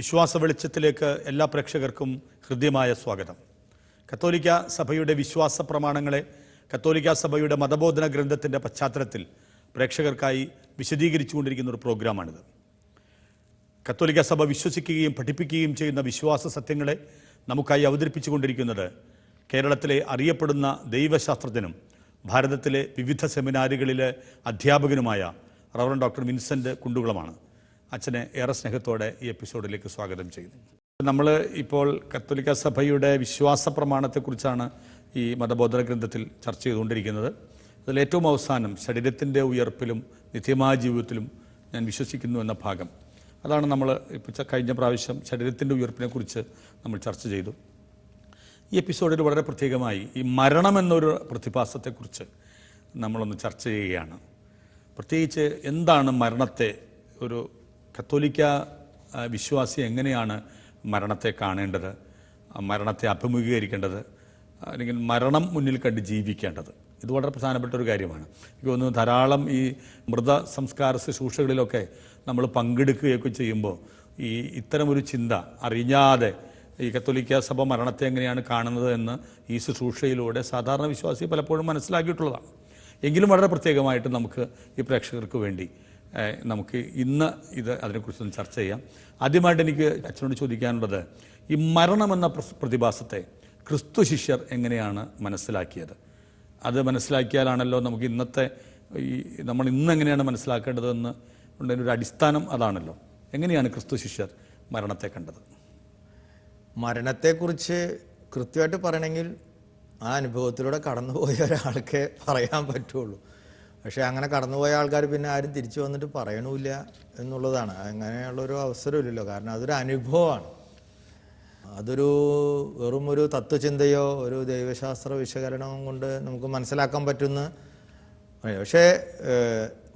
വിശ്വാസ വെളിച്ചത്തിലേക്ക് എല്ലാ പ്രേക്ഷകർക്കും ഹൃദ്യമായ സ്വാഗതം. കത്തോലിക്ക സഭയുടെ വിശ്വാസ പ്രമാണങ്ങളെ കത്തോലിക്ക സഭയുടെ മതബോധന ഗ്രന്ഥത്തിന്റെ പശ്ചാത്തലത്തിൽ പ്രേക്ഷകർക്കായി വിശദീകരിച്ചു കൊണ്ടിരിക്കുന്ന ഒരു പ്രോഗ്രാമാണിത്. കത്തോലിക്ക സഭ വിശ്വസിക്കുകയും പഠിപ്പിക്കുകയും ചെയ്യുന്ന വിശ്വാസ സത്യങ്ങളെ നമുക്കായി അവതരിപ്പിച്ചുകൊണ്ടിരിക്കുന്നത് കേരളത്തിലെ അറിയപ്പെടുന്ന ദൈവശാസ്ത്രജ്ഞനും ഭാരതത്തിലെ വിവിധ സെമിനാറുകളിലെ അധ്യാപകനുമായ റവറൻ ഡോക്ടർ വിൻസെന്റ് കുണ്ടുകുളമാണ്. അച്ഛനെ ഏറെ സ്നേഹത്തോടെ ഈ എപ്പിസോഡിലേക്ക് സ്വാഗതം ചെയ്യുന്നു. നമ്മൾ ഇപ്പോൾ കത്തോലിക്ക സഭയുടെ വിശ്വാസ പ്രമാണത്തെക്കുറിച്ചാണ് ഈ മതബോധന ഗ്രന്ഥത്തിൽ ചർച്ച ചെയ്തുകൊണ്ടിരിക്കുന്നത്. അതിൽ ഏറ്റവും അവസാനം ശരീരത്തിന്റെ ഉയർപ്പിലും നിത്യമായ ജീവിതത്തിലും ഞാൻ വിശ്വസിക്കുന്നു എന്ന ഭാഗം. അതാണ് നമ്മൾ ഇപ്പോൾ ച- കഴിഞ്ഞ പ്രാവശ്യം ശരീരത്തിന്റെ ഉയർപ്പിനെക്കുറിച്ച് നമ്മൾ ചർച്ച ചെയ്തു. ഈ എപ്പിസോഡിൽ വളരെ പ്രത്യേകമായി ഈ മരണം എന്നൊരു പ്രതിഭാസത്തെക്കുറിച്ച് നമ്മളൊന്ന് ചർച്ച ചെയ്യുകയാണ്. പ്രത്യേകിച്ച് എന്താണ് മരണത്തെ ഒരു കത്തോലിക്ക വിശ്വാസി എങ്ങനെയാണ് മരണത്തെ കാണേണ്ടത്? മരണത്തെ അഭിമുഖീകരിക്കേണ്ടത്? അല്ലെങ്കിൽ മരണം മുന്നിൽ കണ്ട് ജീവിക്കേണ്ടത്? ഇത് വളരെ പ്രധാനപ്പെട്ട ഒരു കാര്യമാണ്. എനിക്ക് തോന്നുന്നു ധാരാളം ഈ മൃത സംസ്കാര ശുശ്രൂഷകളിലൊക്കെ നമ്മൾ പങ്കെടുക്കുകയൊക്കെ ചെയ്യുമ്പോൾ ഈ ഇത്തരമൊരു ചിന്ത അറിയാതെ ഈ കത്തോലിക്ക സഭ മരണത്തെ എങ്ങനെയാണ് കാണുന്നത് എന്ന് ഈ ശുശ്രൂഷയിലൂടെ സാധാരണ വിശ്വാസി പലപ്പോഴും മനസ്സിലാക്കിയിട്ടുള്ളതാണ്. എങ്കിലും വളരെ പ്രത്യേകമായിട്ട് നമുക്ക് ഈ പ്രേക്ഷകർക്ക് വേണ്ടി നമുക്ക് ഇന്ന് ഇത് അതിനെക്കുറിച്ചൊന്ന് ചർച്ച ചെയ്യാം. ആദ്യമായിട്ട് എനിക്ക് അച്ഛനോട് ചോദിക്കാനുള്ളത് ഈ മരണമെന്ന പ്രതിഭാസത്തെ ക്രിസ്തു ശിഷ്യർ എങ്ങനെയാണ് മനസ്സിലാക്കിയത്? അത് മനസ്സിലാക്കിയാലാണല്ലോ നമുക്ക് ഇന്നത്തെ ഈ നമ്മൾ ഇന്ന് എങ്ങനെയാണ് മനസ്സിലാക്കേണ്ടതെന്ന് ഒരു അടിസ്ഥാനം അതാണല്ലോ. എങ്ങനെയാണ് ക്രിസ്തു ശിഷ്യർ മരണത്തെ കണ്ടത്? മരണത്തെക്കുറിച്ച് കൃത്യമായിട്ട് പറയണമെങ്കിൽ ആ അനുഭവത്തിലൂടെ കടന്നുപോയ ഒരാൾക്കേ പറയാൻ പറ്റുള്ളൂ. പക്ഷേ അങ്ങനെ കടന്നുപോയ ആൾക്കാർ പിന്നെ ആരും തിരിച്ചു വന്നിട്ട് പറയണമില്ല എന്നുള്ളതാണ്. അങ്ങനെയുള്ളൊരു അവസരമില്ലല്ലോ. കാരണം അതൊരു അനുഭവമാണ്. അതൊരു വെറും ഒരു തത്വചിന്തയോ ഒരു ദൈവശാസ്ത്ര വിശകലനവും കൊണ്ട് നമുക്ക് മനസ്സിലാക്കാൻ പറ്റുന്ന പക്ഷേ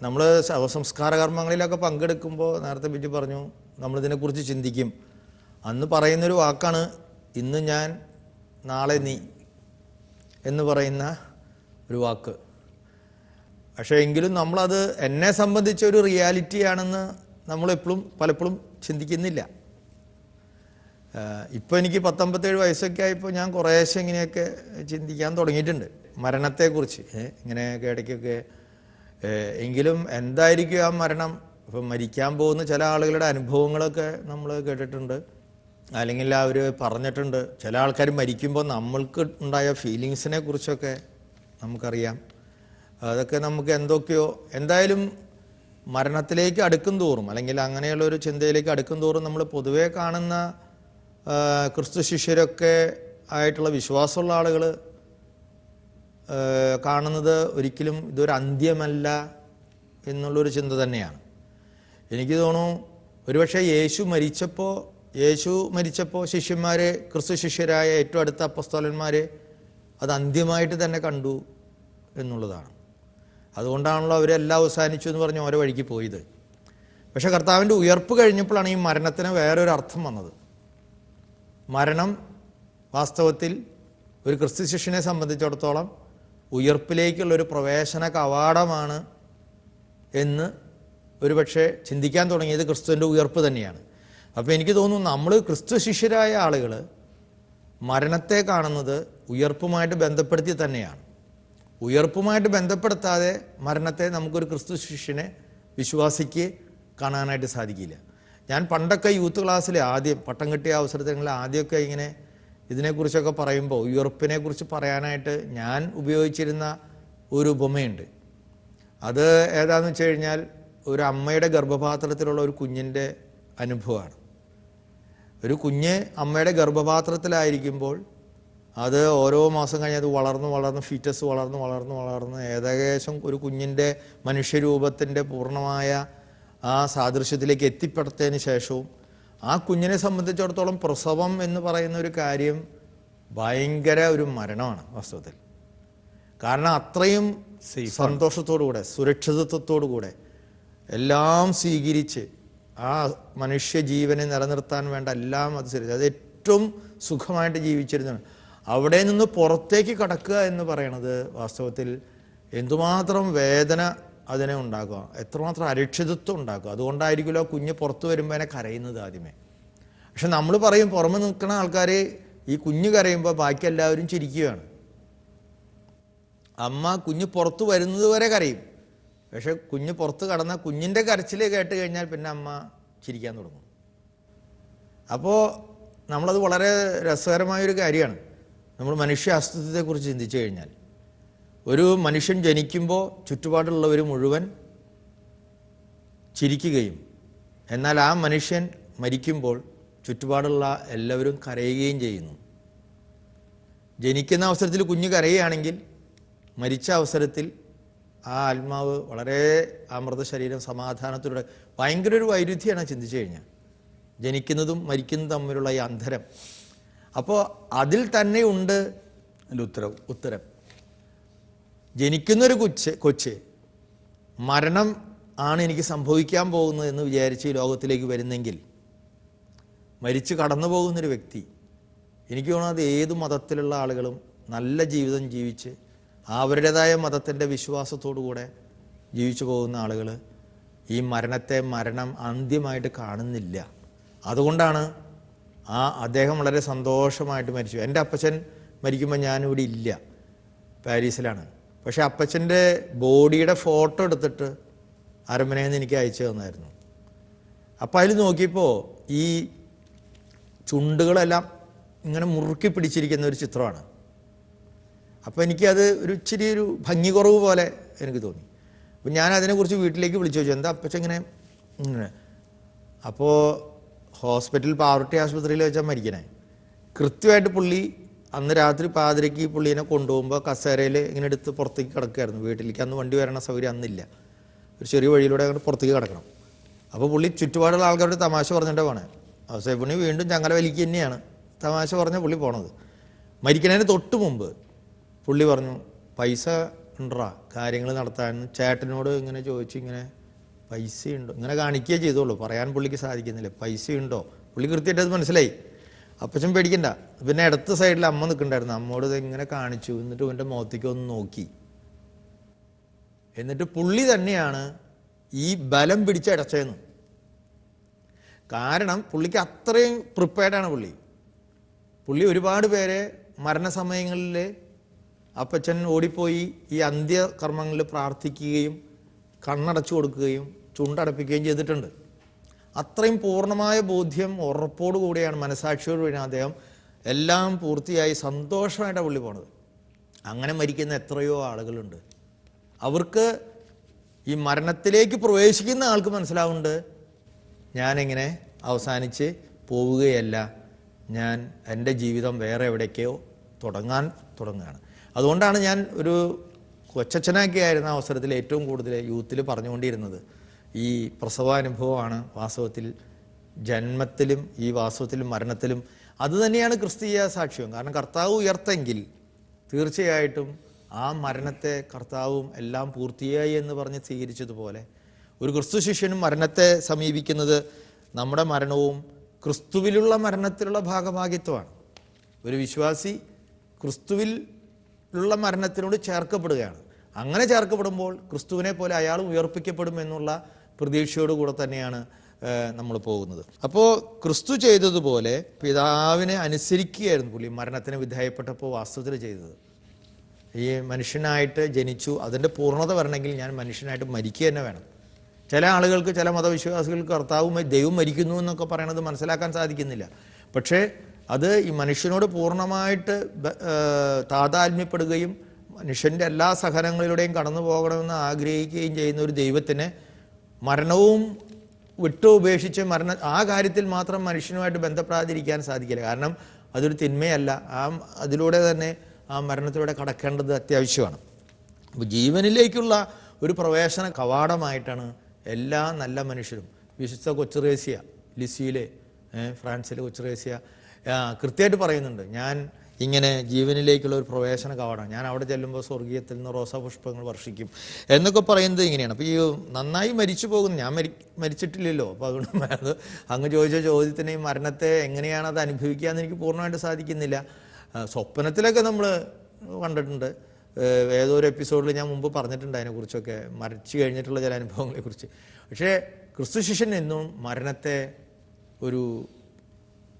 നമ്മൾ ശവസംസ്കാര കർമ്മങ്ങളിലൊക്കെ പങ്കെടുക്കുമ്പോൾ നേരത്തെ ബിജു പറഞ്ഞു നമ്മളിതിനെക്കുറിച്ച് ചിന്തിക്കും. അന്ന് പറയുന്നൊരു വാക്കാണ് ഇന്ന് ഞാൻ നാളെ നീ എന്ന് പറയുന്ന ഒരു വാക്ക്. പക്ഷേ എങ്കിലും നമ്മളത് എന്നെ സംബന്ധിച്ച ഒരു റിയാലിറ്റി ആണെന്ന് നമ്മളെപ്പോഴും പലപ്പോഴും ചിന്തിക്കുന്നില്ല. ഇപ്പോൾ എനിക്ക് പത്തൊമ്പത്തേഴ് വയസ്സൊക്കെ ആയപ്പോൾ ഞാൻ കുറേശ്ശെ ഇങ്ങനെയൊക്കെ ചിന്തിക്കാൻ തുടങ്ങിയിട്ടുണ്ട്. മരണത്തെക്കുറിച്ച് ഇങ്ങനെ ഇങ്ങനെയൊക്കെ ഇടയ്ക്കൊക്കെ എങ്കിലും എന്തായിരിക്കും ആ മരണം? ഇപ്പം മരിക്കാൻ പോകുന്ന ചില ആളുകളുടെ അനുഭവങ്ങളൊക്കെ നമ്മൾ കേട്ടിട്ടുണ്ട്. അല്ലെങ്കിൽ അവർ പറഞ്ഞിട്ടുണ്ട് ചില ആൾക്കാർ മരിക്കുമ്പോൾ നമ്മൾക്ക് ഉണ്ടായ ഫീലിങ്സിനെ കുറിച്ചൊക്കെ നമുക്കറിയാം. അതൊക്കെ നമുക്ക് എന്തൊക്കെയോ എന്തായാലും മരണത്തിലേക്ക് അടുക്കും തോറും അല്ലെങ്കിൽ അങ്ങനെയുള്ള ഒരു ചിന്തയിലേക്ക് അടുക്കും തോറും നമ്മൾ പൊതുവേ കാണുന്ന ക്രിസ്തു ശിഷ്യരൊക്കെ ആയിട്ടുള്ള വിശ്വാസമുള്ള ആളുകൾ കാണുന്നത് ഒരിക്കലും ഇതൊരു അന്ത്യമല്ല എന്നുള്ളൊരു ചിന്ത തന്നെയാണ്. എനിക്ക് തോന്നുന്നു ഒരുപക്ഷെ യേശു മരിച്ചപ്പോൾ യേശു മരിച്ചപ്പോൾ ശിഷ്യന്മാരെ ക്രിസ്തു ശിഷ്യരായ ഏറ്റവും അടുത്ത അപ്പസ്തോലന്മാരെ അത് അന്ത്യമായിട്ട് തന്നെ കണ്ടു എന്നുള്ളതാണ്. അതുകൊണ്ടാണല്ലോ അവരെല്ലാം അവസാനിച്ചു എന്ന് പറഞ്ഞ് ഓരോ വഴിക്ക് പോയത്. പക്ഷേ കർത്താവിന്റെ ഉയർപ്പ് കഴിഞ്ഞപ്പോഴാണ് ഈ മരണത്തിന് വേറൊരു അർത്ഥം വന്നത്. മരണം വാസ്തവത്തിൽ ഒരു ക്രിസ്തു ശിഷ്യനെ സംബന്ധിച്ചിടത്തോളം ഉയർപ്പിലേക്കുള്ള ഒരു പ്രവേശന കവാടമാണ് എന്ന് ഒരുപക്ഷെ ചിന്തിക്കാൻ തുടങ്ങിയത് ക്രിസ്തുവിന്റെ ഉയർപ്പ് തന്നെയാണ്. അപ്പോൾ എനിക്ക് തോന്നുന്നു നമ്മൾ ക്രിസ്തു ശിഷ്യരായ ആളുകൾ മരണത്തെ കാണുന്നത് ഉയർപ്പുമായിട്ട് ബന്ധപ്പെടുത്തി തന്നെയാണ്. ഉയർപ്പുമായിട്ട് ബന്ധപ്പെടുത്താതെ മരണത്തെ നമുക്കൊരു ക്രിസ്തു ശിഷ്യനെ വിശ്വാസിക്ക് കാണാനായിട്ട് സാധിക്കില്ല. ഞാൻ പണ്ടൊക്കെ യൂത്ത് ക്ലാസ്സിൽ ആദ്യം പട്ടം കിട്ടിയ അവസരത്തിൽ ആദ്യമൊക്കെ ഇങ്ങനെ ഇതിനെക്കുറിച്ചൊക്കെ പറയുമ്പോൾ ഉയർപ്പിനെ കുറിച്ച് പറയാനായിട്ട് ഞാൻ ഉപയോഗിച്ചിരുന്ന ഒരു ഉപമയുണ്ട്. അത് ഏതാന്ന് വെച്ച് കഴിഞ്ഞാൽ ഒരു അമ്മയുടെ ഗർഭപാത്രത്തിലുള്ള ഒരു കുഞ്ഞിന്റെ അനുഭവമാണ്. ഒരു കുഞ്ഞ് അമ്മയുടെ ഗർഭപാത്രത്തിലായിരിക്കുമ്പോൾ അത് ഓരോ മാസം കഴിഞ്ഞ് അത് വളർന്ന് വളർന്ന് ഫീറ്റസ് വളർന്ന് വളർന്ന് വളർന്ന് ഏകദേശം ഒരു കുഞ്ഞിന്റെ മനുഷ്യരൂപത്തിന്റെ പൂർണമായ ആ സാദൃശ്യത്തിലേക്ക് എത്തിപ്പെടുത്തതിന് ശേഷവും ആ കുഞ്ഞിനെ സംബന്ധിച്ചിടത്തോളം പ്രസവം എന്ന് പറയുന്ന ഒരു കാര്യം ഭയങ്കര ഒരു മരണമാണ് വാസ്തവത്തിൽ. കാരണം അത്രയും സന്തോഷത്തോടുകൂടെ സുരക്ഷിതത്വത്തോടുകൂടെ എല്ലാം സ്വീകരിച്ച് ആ മനുഷ്യ ജീവനെ നിലനിർത്താൻ വേണ്ട എല്ലാം അത് സ്വീകരിച്ചു. അത് ഏറ്റവും സുഖമായിട്ട് ജീവിച്ചിരുന്നതാണ് അവിടെ നിന്ന് പുറത്തേക്ക് കടക്കുക എന്ന് പറയണത് വാസ്തവത്തിൽ എന്തുമാത്രം വേദന അതിനെ ഉണ്ടാക്കുക എത്രമാത്രം അരക്ഷിതത്വം ഉണ്ടാക്കുക. അതുകൊണ്ടായിരിക്കുമല്ലോ കുഞ്ഞ് പുറത്ത് വരുമ്പോൾ അതിനെ കരയുന്നത് ആദ്യമേ. പക്ഷെ നമ്മൾ പറയും പുറമെ നിൽക്കുന്ന ആൾക്കാർ ഈ കുഞ്ഞ് കരയുമ്പോൾ ബാക്കി എല്ലാവരും ചിരിക്കുകയാണ്. അമ്മ കുഞ്ഞ് പുറത്ത് വരുന്നത് വരെ കരയും. പക്ഷെ കുഞ്ഞ് പുറത്ത് കടന്ന കുഞ്ഞിന്റെ കരച്ചിൽ കേട്ട് കഴിഞ്ഞാൽ പിന്നെ അമ്മ ചിരിക്കാൻ തുടങ്ങും. അപ്പോൾ നമ്മളത് വളരെ രസകരമായൊരു കാര്യമാണ്. നമ്മൾ മനുഷ്യ അസ്തിത്വത്തെക്കുറിച്ച് ചിന്തിച്ചു കഴിഞ്ഞാൽ ഒരു മനുഷ്യൻ ജനിക്കുമ്പോൾ ചുറ്റുപാടുള്ളവർ മുഴുവൻ ചിരിക്കുകയും എന്നാൽ ആ മനുഷ്യൻ മരിക്കുമ്പോൾ ചുറ്റുപാടുള്ള എല്ലാവരും കരയുകയും ചെയ്യുന്നു. ജനിക്കുന്ന അവസരത്തിൽ കുഞ്ഞ് കരയുകയാണെങ്കിൽ മരിച്ച അവസരത്തിൽ ആ ആത്മാവ് വളരെ അമൃത ശരീരം സമാധാനത്തിലൂടെ ഭയങ്കര ഒരു വൈരുദ്ധ്യമാണ് ചിന്തിച്ചു കഴിഞ്ഞാൽ. ജനിക്കുന്നതും മരിക്കുന്നതും തമ്മിലുള്ള ഈ അന്തരം അപ്പോൾ അതിൽ തന്നെ ഉണ്ട് എന്റെ ഉത്തരവ് ഉത്തരം. ജനിക്കുന്നൊരു കൊച്ച് കൊച്ച് മരണം ആണ് എനിക്ക് സംഭവിക്കാൻ പോകുന്നത് എന്ന് വിചാരിച്ച് ലോകത്തിലേക്ക് വരുന്നെങ്കിൽ മരിച്ച് കടന്നു പോകുന്നൊരു വ്യക്തി എനിക്ക് തോന്നുന്നത് ഏത് മതത്തിലുള്ള ആളുകളും നല്ല ജീവിതം ജീവിച്ച് അവരുടേതായ മതത്തിന്റെ വിശ്വാസത്തോടുകൂടെ ജീവിച്ചു പോകുന്ന ആളുകൾ ഈ മരണത്തെ മരണം അന്ത്യമായിട്ട് കാണുന്നില്ല. അതുകൊണ്ടാണ് ആ അദ്ദേഹം വളരെ സന്തോഷമായിട്ട് മരിച്ചു. എന്റെ അപ്പച്ചൻ മരിക്കുമ്പോൾ ഞാനിവിടെ ഇല്ല. പാരീസിലാണ്. പക്ഷെ അപ്പച്ചന്റെ ബോഡിയുടെ ഫോട്ടോ എടുത്തിട്ട് അരമനയിൽ നിന്ന് എനിക്ക് അയച്ചു തന്നായിരുന്നു. അപ്പോൾ അതിൽ നോക്കിയപ്പോൾ ഈ ചുണ്ടുകളെല്ലാം ഇങ്ങനെ മുറുക്കി പിടിച്ചിരിക്കുന്ന ഒരു ചിത്രമാണ്. അപ്പോൾ എനിക്കത് ഒരു ഇച്ചിരി ഒരു ഭംഗി കുറവ് പോലെ എനിക്ക് തോന്നി. അപ്പം ഞാൻ അതിനെക്കുറിച്ച് വീട്ടിലേക്ക് വിളിച്ചു ചോദിച്ചു എന്താ അപ്പച്ച ഇങ്ങനെ. അപ്പോൾ ഹോസ്പിറ്റൽ പാവർട്ടി ആശുപത്രിയിൽ വെച്ചാൽ മരിക്കണേ. കൃത്യമായിട്ട് പുള്ളി അന്ന് രാത്രി പാതിരയ്ക്ക് പുള്ളീനെ കൊണ്ടുപോകുമ്പോൾ കസേരയിൽ ഇങ്ങനെ എടുത്ത് പുറത്തേക്ക് കിടക്കുകയായിരുന്നു. വീട്ടിലേക്ക് അന്ന് വണ്ടി വരണ സൗകര്യം അന്നില്ല. ഒരു ചെറിയ വഴിയിലൂടെ അങ്ങോട്ട് പുറത്തേക്ക് കിടക്കണം. അപ്പോൾ പുള്ളി ചുറ്റുപാടുള്ള ആൾക്കാരോട് തമാശ പറഞ്ഞിട്ട് പോണേ. അവസരപ്പണി വീണ്ടും ചങ്ങല വലിക്ക് തന്നെയാണ്. തമാശ പറഞ്ഞ പുള്ളി പോണത്. മരിക്കണതിന് തൊട്ട് മുമ്പ് പുള്ളി പറഞ്ഞു പൈസ ഉണ്ടാ കാര്യങ്ങൾ നടത്താൻ. ചേട്ടനോട് ഇങ്ങനെ ചോദിച്ചു ഇങ്ങനെ പൈസ ഉണ്ടോ ഇങ്ങനെ കാണിക്കുകയേ ചെയ്തോളൂ പറയാൻ പുള്ളിക്ക് സാധിക്കുന്നില്ല. പൈസയുണ്ടോ? പുള്ളി കൃത്യമായിട്ട് അത് മനസ്സിലായി. അപ്പച്ചൻ പേടിക്കണ്ട. പിന്നെ ഇടത്ത് സൈഡിൽ അമ്മ നിൽക്കണ്ടായിരുന്നു അമ്മോട് ഇങ്ങനെ കാണിച്ചു. എന്നിട്ട് ഇവന്റെ മുഖത്തേക്ക് ഒന്ന് നോക്കി. എന്നിട്ട് പുള്ളി തന്നെയാണ് ഈ ബലം പിടിച്ചടച്ചതെന്ന് കാരണം പുള്ളിക്ക് അത്രയും പ്രിപ്പയർഡാണ് പുള്ളി. പുള്ളി ഒരുപാട് പേരെ മരണസമയങ്ങളിൽ അപ്പച്ചൻ ഓടിപ്പോയി ഈ അന്ത്യകർമ്മങ്ങളിൽ പ്രാർത്ഥിക്കുകയും കണ്ണടച്ചു കൊടുക്കുകയും ചുണ്ടടപ്പിക്കുകയും ചെയ്തിട്ടുണ്ട്. അത്രയും പൂർണമായ ബോധ്യം ഉറപ്പോടു കൂടിയാണ് മനസാക്ഷിയോട് കൂടിയാണ് അദ്ദേഹം എല്ലാം പൂർത്തിയായി സന്തോഷമായിട്ട് പുള്ളി പോണത്. അങ്ങനെ മരിക്കുന്ന എത്രയോ ആളുകളുണ്ട്. അവർക്ക് ഈ മരണത്തിലേക്ക് പ്രവേശിക്കുന്ന ആൾക്ക് മനസ്സിലാവുന്നുണ്ട്. ഞാനിങ്ങനെ അവസാനിച്ച് പോവുകയല്ല. ഞാൻ എന്റെ ജീവിതം വേറെ എവിടേക്കോ തുടങ്ങാൻ തുടങ്ങുകയാണ്. അതുകൊണ്ടാണ് ഞാൻ ഒരു കൊച്ചച്ഛനൊക്കെ ആയിരുന്ന അവസരത്തിൽ ഏറ്റവും കൂടുതൽ യൂത്തിൽ പറഞ്ഞുകൊണ്ടിരുന്നത്. ഈ പ്രസവാനുഭവമാണ് വാസ്തവത്തിൽ ജന്മത്തിലും ഈ വാസ്തവത്തിലും മരണത്തിലും അതുതന്നെയാണ് ക്രിസ്തീയ സാക്ഷ്യം. കാരണം കർത്താവ് ഉയർത്തെങ്കിൽ തീർച്ചയായിട്ടും ആ മരണത്തെ കർത്താവും എല്ലാം പൂർത്തിയായി എന്ന് പറഞ്ഞ് സ്വീകരിച്ചതുപോലെ ഒരു ക്രിസ്തു ശിഷ്യനും മരണത്തെ സമീപിക്കുന്നത് നമ്മുടെ മരണവും ക്രിസ്തുവിലുള്ള മരണത്തിലുള്ള ഭാഗഭാഗിത്വമാണ് ഒരു വിശ്വാസി ക്രിസ്തുവിൽ ഉള്ള മരണത്തിനോട് ചേർക്കപ്പെടുകയാണ്. അങ്ങനെ ചേർക്കപ്പെടുമ്പോൾ ക്രിസ്തുവിനെ പോലെ അയാൾ ഉയർപ്പിക്കപ്പെടും എന്നുള്ള പ്രതീക്ഷയോടുകൂടെ തന്നെയാണ് നമ്മൾ പോകുന്നത്. അപ്പോൾ ക്രിസ്തു ചെയ്തതുപോലെ പിതാവിനെ അനുസരിക്കുകയായിരുന്നു പുള്ളി. മരണത്തിന് വിധേയപ്പെട്ടപ്പോൾ വാസ്തവത്തിൽ ചെയ്തത്. ഈ മനുഷ്യനായിട്ട് ജനിച്ചു അതിന്റെ പൂർണത വരണമെങ്കിൽ ഞാൻ മനുഷ്യനായിട്ട് മരിക്കുക തന്നെ വേണം. ചില ആളുകൾക്ക് ചില മതവിശ്വാസികൾക്ക് കർത്താവും ദൈവം മരിക്കുന്നു എന്നൊക്കെ പറയണത് മനസ്സിലാക്കാൻ സാധിക്കുന്നില്ല. പക്ഷേ അത് ഈ മനുഷ്യനോട് പൂർണമായിട്ട് താതാത്മ്യപ്പെടുകയും മനുഷ്യന്റെ എല്ലാ സഹനങ്ങളിലൂടെയും കടന്നു പോകണമെന്ന് ആഗ്രഹിക്കുകയും ചെയ്യുന്ന ഒരു ദൈവത്തിന് മരണവും വിട്ടു ഉപേക്ഷിച്ച് മരണ ആ കാര്യത്തിൽ മാത്രം മനുഷ്യനുമായിട്ട് ബന്ധപ്പെടാതിരിക്കാൻ സാധിക്കില്ല. കാരണം അതൊരു തിന്മയല്ല. ആ അതിലൂടെ തന്നെ ആ മരണത്തിലൂടെ കടക്കേണ്ടത് അത്യാവശ്യമാണ്. അപ്പോൾ ജീവനിലേക്കുള്ള ഒരു പ്രവേശന കവാടമായിട്ടാണ് എല്ലാ നല്ല മനുഷ്യരും വിശുദ്ധ കൊച്ചുറേസ്യ ലിസിയിലെ ഫ്രാൻസിലെ കൊച്ചുറേസ്യ കൃത്യമായിട്ട് പറയുന്നുണ്ട്. ഞാൻ ഇങ്ങനെ ജീവനിലേക്കുള്ള ഒരു പ്രവേശന കവാടം. ഞാൻ അവിടെ ചെല്ലുമ്പോൾ സ്വർഗീയത്തിൽ നിന്ന് റോസാപുഷ്പങ്ങൾ വർഷിക്കും. എന്നൊക്കെ പറയുന്നത് ഇങ്ങനെയാണ്. അപ്പോൾ ഈ നന്നായി മരിച്ചു പോകുന്നു ഞാൻ മരി മരിച്ചിട്ടില്ലല്ലോ. അപ്പോൾ അതുകൊണ്ട് അത് അങ്ങ് ചോദിച്ച ചോദ്യത്തിന് ഈ മരണത്തെ എങ്ങനെയാണ് അത് അനുഭവിക്കുക എന്ന് എനിക്ക് പൂർണമായിട്ട് സാധിക്കുന്നില്ല. സ്വപ്നത്തിലൊക്കെ നമ്മൾ കണ്ടിട്ടുണ്ട്. ഏതോ ഒരു എപ്പിസോഡിൽ ഞാൻ മുമ്പ് പറഞ്ഞിട്ടുണ്ട് അതിനെക്കുറിച്ചൊക്കെ. മരിച്ചു കഴിഞ്ഞിട്ടുള്ള ചില അനുഭവങ്ങളെക്കുറിച്ച്. പക്ഷേ ക്രിസ്തു ശിഷ്യൻ എന്നും മരണത്തെ ഒരു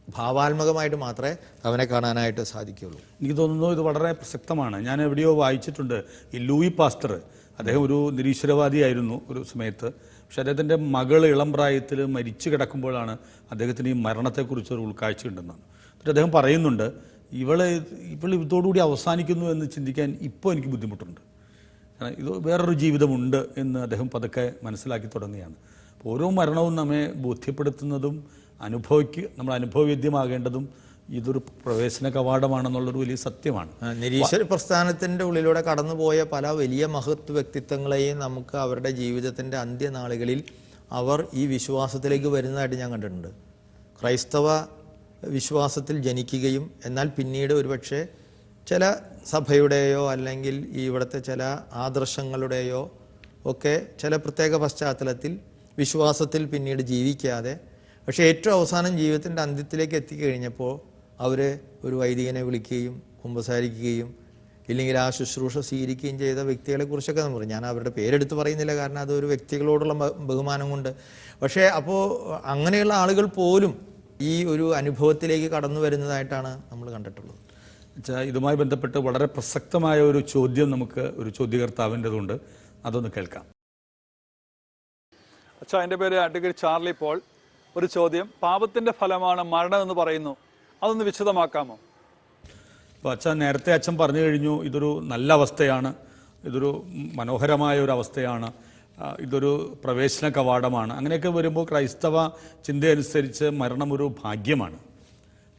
ഭാവാത്മകമായിട്ട് മാത്രമേ അവനെ കാണാനായിട്ട് സാധിക്കുകയുള്ളൂ. എനിക്ക് തോന്നുന്നു ഇത് വളരെ പ്രസക്തമാണ്. ഞാൻ എവിടെയോ വായിച്ചിട്ടുണ്ട് ഈ ലൂയി പാസ്റ്റർ. അദ്ദേഹം ഒരു നിരീശ്വരവാദിയായിരുന്നു ഒരു സമയത്ത്. പക്ഷെ അദ്ദേഹത്തിന്റെ മകൾ ഇളം പ്രായത്തിൽ മരിച്ചു കിടക്കുമ്പോഴാണ് അദ്ദേഹത്തിന് ഈ മരണത്തെക്കുറിച്ച് ഒരു ഉൾക്കാഴ്ച ഉണ്ടെന്നാണ് എന്നിട്ട് അദ്ദേഹം പറയുന്നുണ്ട് ഇവളെ ഇവൾ ഇതോടുകൂടി അവസാനിക്കുന്നു എന്ന് ചിന്തിക്കാൻ ഇപ്പോൾ എനിക്ക് ബുദ്ധിമുട്ടുണ്ട്. കാരണം ഇത് വേറൊരു ജീവിതമുണ്ട് എന്ന് അദ്ദേഹം പതുക്കെ മനസ്സിലാക്കി തുടങ്ങുകയാണ്. ഓരോ മരണവും നമ്മെ ബോധ്യപ്പെടുത്തുന്നതും അനുഭവിക്ക് നമ്മൾ അനുഭവവേദ്യമാകേണ്ടതും ഇതൊരു പ്രവേശന കവാടമാണെന്നുള്ളൊരു വലിയ സത്യമാണ്. നിരീശ്വര പ്രസ്ഥാനത്തിന്റെ ഉള്ളിലൂടെ കടന്നുപോയ പല വലിയ മഹത്വ വ്യക്തിത്വങ്ങളെയും നമുക്ക് അവരുടെ ജീവിതത്തിന്റെ അന്ത്യനാളുകളിൽ അവർ ഈ വിശ്വാസത്തിലേക്ക് വരുന്നതായിട്ട് ഞാൻ കണ്ടിട്ടുണ്ട്. ക്രൈസ്തവ വിശ്വാസത്തിൽ ജനിക്കുകയും എന്നാൽ പിന്നീട് ഒരുപക്ഷെ ചില സഭയുടെയോ അല്ലെങ്കിൽ ഈ ഇവിടുത്തെ ചില ആദർശങ്ങളുടെയോ ഒക്കെ ചില പ്രത്യേക പശ്ചാത്തലത്തിൽ വിശ്വാസത്തിൽ പിന്നീട് ജീവിക്കാതെ പക്ഷേ ഏറ്റവും അവസാനം ജീവിതത്തിന്റെ അന്ത്യത്തിലേക്ക് എത്തിക്കഴിഞ്ഞപ്പോൾ അവർ ഒരു വൈദികനെ വിളിക്കുകയും കുമ്പസാരിക്കുകയും ഇല്ലെങ്കിൽ ആ ശുശ്രൂഷ സ്വീകരിക്കുകയും ചെയ്ത വ്യക്തികളെ കുറിച്ചൊക്കെ നമ്മൾ പറയും ഞാൻ അവരുടെ പേരെടുത്ത് പറയുന്നില്ല കാരണം അത് ഒരു വ്യക്തികളോടുള്ള ബഹുമാനം കൊണ്ട്. പക്ഷേ അപ്പോൾ അങ്ങനെയുള്ള ആളുകൾ പോലും ഈ ഒരു അനുഭവത്തിലേക്ക് കടന്നു വരുന്നതായിട്ടാണ് നമ്മൾ കണ്ടിട്ടുള്ളത്. വെച്ചാൽ ഇതുമായി ബന്ധപ്പെട്ട് വളരെ പ്രസക്തമായ ഒരു ചോദ്യം നമുക്ക് ഒരു ചോദ്യകർത്താവിന്റെതുണ്ട്. അതൊന്ന് കേൾക്കാം. അച്ഛാ എന്റെ പേര് അഡ്വക്കേറ്റ് ചാർലി പോൾ. ഒരു ചോദ്യം. പാപത്തിന്റെ ഫലമാണ് മരണം എന്ന് പറയുന്നു. അതൊന്ന് വിശദമാക്കാമോ? അപ്പോൾ അച്ഛൻ നേരത്തെ അച്ഛൻ പറഞ്ഞു കഴിഞ്ഞു ഇതൊരു നല്ല അവസ്ഥയാണ്. ഇതൊരു മനോഹരമായ ഒരു അവസ്ഥയാണ്. ഇതൊരു പ്രവേശന കവാടമാണ്. അങ്ങനെയൊക്കെ വരുമ്പോൾ ക്രൈസ്തവ ചിന്തയനുസരിച്ച് മരണം ഒരു ഭാഗ്യമാണ്.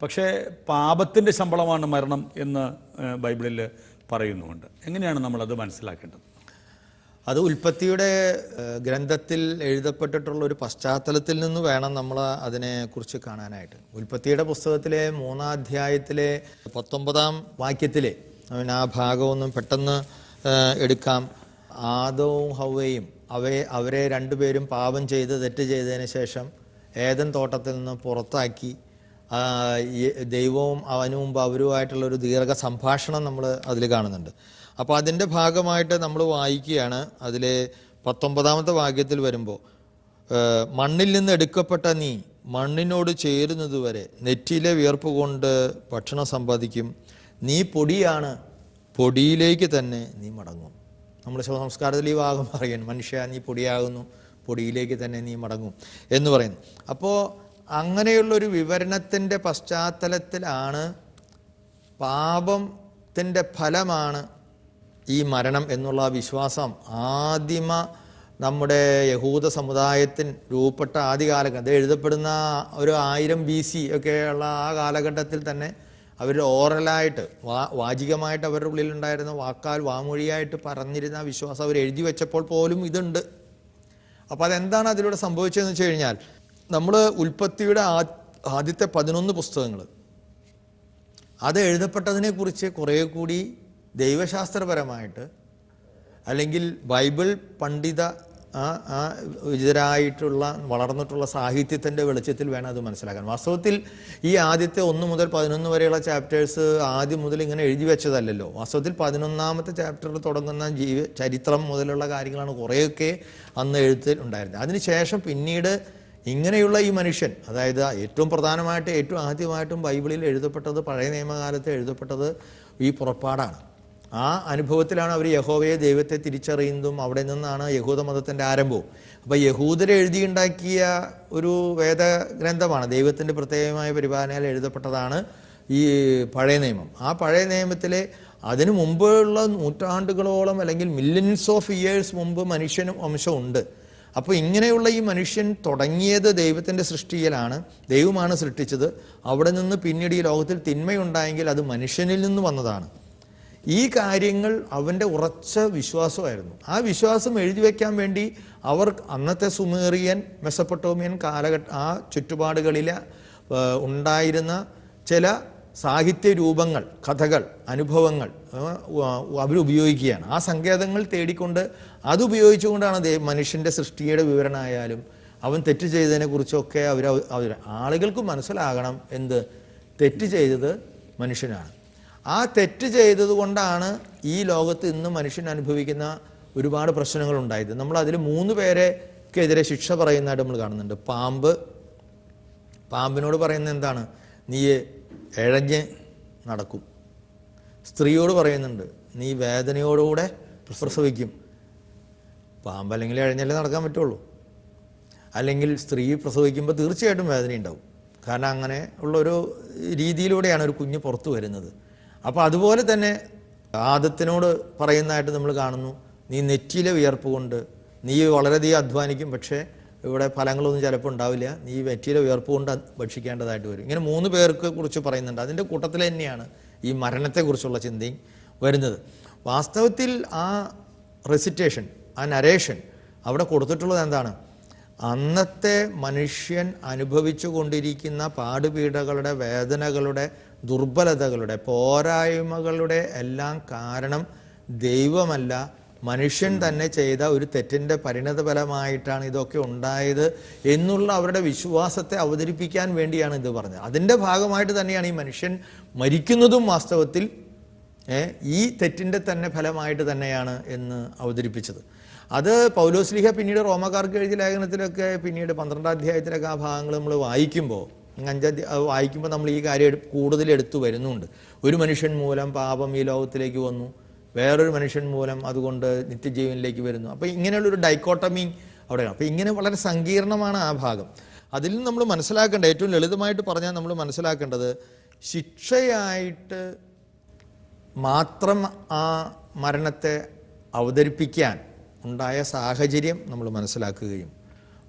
പക്ഷേ പാപത്തിന്റെ ശമ്പളമാണ് മരണം എന്ന് ബൈബിളിൽ പറയുന്നുമുണ്ട്. എങ്ങനെയാണ് നമ്മളത് മനസ്സിലാക്കേണ്ടത്? അത് ഉൽപ്പത്തിയുടെ ഗ്രന്ഥത്തിൽ എഴുതപ്പെട്ടിട്ടുള്ള ഒരു പശ്ചാത്തലത്തിൽ നിന്ന് വേണം നമ്മൾ അതിനെക്കുറിച്ച് കാണാനായിട്ട്. ഉൽപ്പത്തിയുടെ പുസ്തകത്തിലെ മൂന്നാം അധ്യായത്തിലെ പത്തൊമ്പതാം വാക്യത്തിലെ അവൻ ആ ഭാഗമൊന്നും പെട്ടെന്ന് എടുക്കാം. ആദവും ഹവയും അവയെ അവരെ രണ്ടുപേരും പാപം ചെയ്ത് തെറ്റ് ചെയ്തതിന് ശേഷം ഏതൻ തോട്ടത്തിൽ നിന്ന് പുറത്താക്കി. ദൈവവും അവനും അവരുമായിട്ടുള്ള ഒരു ദീർഘ സംഭാഷണം നമ്മൾ അതിൽ കാണുന്നുണ്ട്. അപ്പോൾ അതിന്റെ ഭാഗമായിട്ട് നമ്മൾ വായിക്കുകയാണ് അതിലെ പത്തൊമ്പതാമത്തെ വാക്യത്തിൽ വരുമ്പോൾ മണ്ണിൽ നിന്ന് എടുക്കപ്പെട്ട നീ മണ്ണിനോട് ചേരുന്നതുവരെ നെറ്റിയിലെ വിയർപ്പ് കൊണ്ട് ഭക്ഷണം സമ്പാദിക്കും. നീ പൊടിയാണ് പൊടിയിലേക്ക് തന്നെ നീ മടങ്ങും. നമ്മൾ ശവസംസ്കാരത്തിൽ ഈ ഭാഗം പറയുന്നു മനുഷ്യ നീ പൊടിയാകുന്നു പൊടിയിലേക്ക് തന്നെ നീ മടങ്ങും എന്ന് പറയുന്നു. അപ്പോൾ അങ്ങനെയുള്ളൊരു വിവരണത്തിന്റെ പശ്ചാത്തലത്തിലാണ് പാപത്തിന്റെ ഫലമാണ് ഈ മരണം എന്നുള്ള വിശ്വാസം ആദിമ നമ്മുടെ യഹൂദ സമുദായത്തിൽ രൂപപ്പെട്ട ആദ്യ കാലഘട്ടം. അത് എഴുതപ്പെടുന്ന ഒരു ആയിരം ബി സി ഒക്കെയുള്ള ആ കാലഘട്ടത്തിൽ തന്നെ അവർ ഓറലായിട്ട് വാ വാചികമായിട്ട് അവരുടെ ഉള്ളിലുണ്ടായിരുന്ന വാക്കാൽ വാമൊഴിയായിട്ട് പറഞ്ഞിരുന്ന വിശ്വാസം അവർ എഴുതി വെച്ചപ്പോൾ പോലും ഇതുണ്ട്. അപ്പോൾ അതെന്താണ് അതിലൂടെ സംഭവിച്ചതെന്ന് വെച്ച് കഴിഞ്ഞാൽ നമ്മൾ ഉൽപ്പത്തിയുടെ ആദ്യത്തെ പതിനൊന്ന് പുസ്തകങ്ങൾ അത് എഴുതപ്പെട്ടതിനെക്കുറിച്ച് കുറേ കൂടി ദൈവശാസ്ത്രപരമായിട്ട് അല്ലെങ്കിൽ ബൈബിൾ പണ്ഡിത വിചിതരായിട്ടുള്ള വളർന്നിട്ടുള്ള സാഹിത്യത്തിന്റെ വെളിച്ചത്തിൽ വേണം അത് മനസ്സിലാക്കാൻ. വാസ്തവത്തിൽ ഈ ആദ്യത്തെ ഒന്ന് മുതൽ പതിനൊന്ന് വരെയുള്ള ചാപ്റ്റേഴ്സ് ആദ്യം മുതൽ ഇങ്ങനെ എഴുതി വെച്ചതല്ലല്ലോ. വാസ്തവത്തിൽ പതിനൊന്നാമത്തെ ചാപ്റ്ററിൽ തുടങ്ങുന്ന ജീവ ചരിത്രം മുതലുള്ള കാര്യങ്ങളാണ് കുറേയൊക്കെ അന്ന് എഴുത്തിൽ ഉണ്ടായിരുന്നത്. അതിനുശേഷം പിന്നീട് ഇങ്ങനെയുള്ള ഈ മനുഷ്യൻ അതായത് ഏറ്റവും പ്രധാനമായിട്ട് ഏറ്റവും ആദ്യമായിട്ടും ബൈബിളിൽ എഴുതപ്പെട്ടത് പഴയ നിയമകാലത്ത് എഴുതപ്പെട്ടത് ഈ പുറപ്പാടാണ്. ആ അനുഭവത്തിലാണ് അവർ യഹോവയെ ദൈവത്തെ തിരിച്ചറിയുന്നതും അവിടെ നിന്നാണ് യഹൂദ മതത്തിന്റെ ആരംഭവും. അപ്പോൾ യഹൂദരെ എഴുതിയുണ്ടാക്കിയ ഒരു വേദഗ്രന്ഥമാണ് ദൈവത്തിന്റെ പ്രത്യേകമായ പരിപാലനയിൽ എഴുതപ്പെട്ടതാണ് ഈ പഴയ നിയമം. ആ പഴയ നിയമത്തിലെ അതിനു മുമ്പുള്ള നൂറ്റാണ്ടുകളോളം അല്ലെങ്കിൽ മില്യൻസ് ഓഫ് ഇയേഴ്സ് മുമ്പ് മനുഷ്യനും വംശമുണ്ട് അപ്പോൾ ഇങ്ങനെയുള്ള ഈ മനുഷ്യൻ തുടങ്ങിയത് ദൈവത്തിന്റെ സൃഷ്ടിയിലാണ് ദൈവമാണ് സൃഷ്ടിച്ചത്. അവിടെ നിന്ന് പിന്നീട് ഈ ലോകത്തിൽ തിന്മയുണ്ടായെങ്കിൽ അത് മനുഷ്യനിൽ നിന്ന് വന്നതാണ്. ഈ കാര്യങ്ങൾ അവന്റെ ഉറച്ച വിശ്വാസമായിരുന്നു. ആ വിശ്വാസം എഴുതി വയ്ക്കാൻ വേണ്ടി അവർ അന്നത്തെ സുമേറിയൻ മെസ്സപ്പൊട്ടോമിയൻ കാലഘട്ട ആ ചുറ്റുപാടുകളിൽ ഉണ്ടായിരുന്ന ചില സാഹിത്യ രൂപങ്ങൾ കഥകൾ അനുഭവങ്ങൾ അവരുപയോഗിക്കുകയാണ് ആ സങ്കേതങ്ങൾ തേടിക്കൊണ്ട് അതുപയോഗിച്ചുകൊണ്ടാണ് മനുഷ്യന്റെ സൃഷ്ടിയുടെ വിവരണമായാലും അവൻ തെറ്റ് ചെയ്തതിനെ കുറിച്ചൊക്കെ അവർ ആളുകൾക്ക് മനസ്സിലാകണം എന്ത് തെറ്റ് ചെയ്തത് മനുഷ്യനാണ്. ആ തെറ്റ് ചെയ്തതുകൊണ്ടാണ് ഈ ലോകത്ത് ഇന്ന് മനുഷ്യൻ അനുഭവിക്കുന്ന ഒരുപാട് പ്രശ്നങ്ങൾ ഉണ്ടായത്. നമ്മൾ അതിൽ മൂന്ന് പേരെക്കെതിരെ ശിക്ഷ പറയുന്നതായിട്ട് നമ്മൾ കാണുന്നുണ്ട്. പാമ്പ്. പാമ്പിനോട് പറയുന്നത് എന്താണ്? നീ ഇഴഞ്ഞ് നടക്കും. സ്ത്രീയോട് പറയുന്നുണ്ട് നീ വേദനയോടുകൂടെ പ്രസവിക്കും. പാമ്പ് അല്ലെങ്കിൽ ഇഴഞ്ഞല്ലേ നടക്കാൻ പറ്റുള്ളൂ. അല്ലെങ്കിൽ സ്ത്രീ പ്രസവിക്കുമ്പോൾ തീർച്ചയായിട്ടും വേദന ഉണ്ടാവും കാരണം അങ്ങനെ ഉള്ള ഒരു രീതിയിലൂടെയാണ് ഒരു കുഞ്ഞ് പുറത്തു വരുന്നത്. അപ്പോൾ അതുപോലെ തന്നെ ആദത്തിനോട് പറയുന്നതായിട്ട് നമ്മൾ കാണുന്നു നീ നെറ്റിയിലെ വിയർപ്പ് കൊണ്ട് നീ വളരെയധികം അധ്വാനിക്കും പക്ഷേ ഇവിടെ ഫലങ്ങളൊന്നും ചിലപ്പോൾ ഉണ്ടാവില്ല. നീ നെറ്റിയിലെ വിയർപ്പ് കൊണ്ട് ഭക്ഷിക്കേണ്ടതായിട്ട് വരും. ഇങ്ങനെ മൂന്ന് പേർക്ക് കുറിച്ച് പറയുന്നുണ്ട്. അതിന്റെ കൂട്ടത്തിൽ തന്നെയാണ് ഈ മരണത്തെക്കുറിച്ചുള്ള ചിന്തയും വരുന്നത്. വാസ്തവത്തിൽ ആ റെസിറ്റേഷൻ ആ നരേഷൻ അവിടെ കൊടുത്തിട്ടുള്ളത് എന്താണ്? അന്നത്തെ മനുഷ്യൻ അനുഭവിച്ചു കൊണ്ടിരിക്കുന്ന പാടുപീഡകളുടെ വേദനകളുടെ ദുർബലതകളുടെ പോരായ്മകളുടെ എല്ലാം കാരണം ദൈവമല്ല. മനുഷ്യൻ തന്നെ ചെയ്ത ഒരു തെറ്റിന്റെ പരിണതഫലമായിട്ടാണ് ഇതൊക്കെ ഉണ്ടായത് എന്നുള്ള അവരുടെ വിശ്വാസത്തെ അവതരിപ്പിക്കാൻ വേണ്ടിയാണ് ഇത് പറഞ്ഞത്. അതിന്റെ ഭാഗമായിട്ട് തന്നെയാണ് ഈ മനുഷ്യൻ മരിക്കുന്നതും വാസ്തവത്തിൽ ഈ തെറ്റിന്റെ തന്നെ ഫലമായിട്ട് തന്നെയാണ് എന്ന് അവതരിപ്പിച്ചത്. അത് പൗലോസ്ലിഹ പിന്നീട് റോമക്കാർക്ക് എഴുതിയ ലേഖനത്തിലൊക്കെ പിന്നീട് പന്ത്രണ്ടാം അധ്യായത്തിലൊക്കെ ആ ഭാഗങ്ങൾ നമ്മൾ വായിക്കുമ്പോൾ അഞ്ചാം വായിക്കുമ്പോൾ നമ്മൾ ഈ കാര്യം കൂടുതൽ എടുത്തു വരുന്നുണ്ട്. ഒരു മനുഷ്യൻ മൂലം പാപം ഈ ലോകത്തിലേക്ക് വന്നു. വേറൊരു മനുഷ്യൻ മൂലം അതുകൊണ്ട് നിത്യജീവനിലേക്ക് വരുന്നു. അപ്പോൾ ഇങ്ങനെയുള്ളൊരു ഡൈക്കോട്ടമി അവിടെ അപ്പോൾ ഇങ്ങനെ വളരെ സങ്കീർണമാണ് ആ ഭാഗം. അതിൽ നമ്മൾ മനസ്സിലാക്കേണ്ട ഏറ്റവും ലളിതമായിട്ട് പറഞ്ഞാൽ നമ്മൾ മനസ്സിലാക്കേണ്ടത് ശിക്ഷയായിട്ട് മാത്രം ആ മരണത്തെ അവതരിപ്പിക്കാൻ ഉണ്ടായ സാഹചര്യം നമ്മൾ മനസ്സിലാക്കുകയും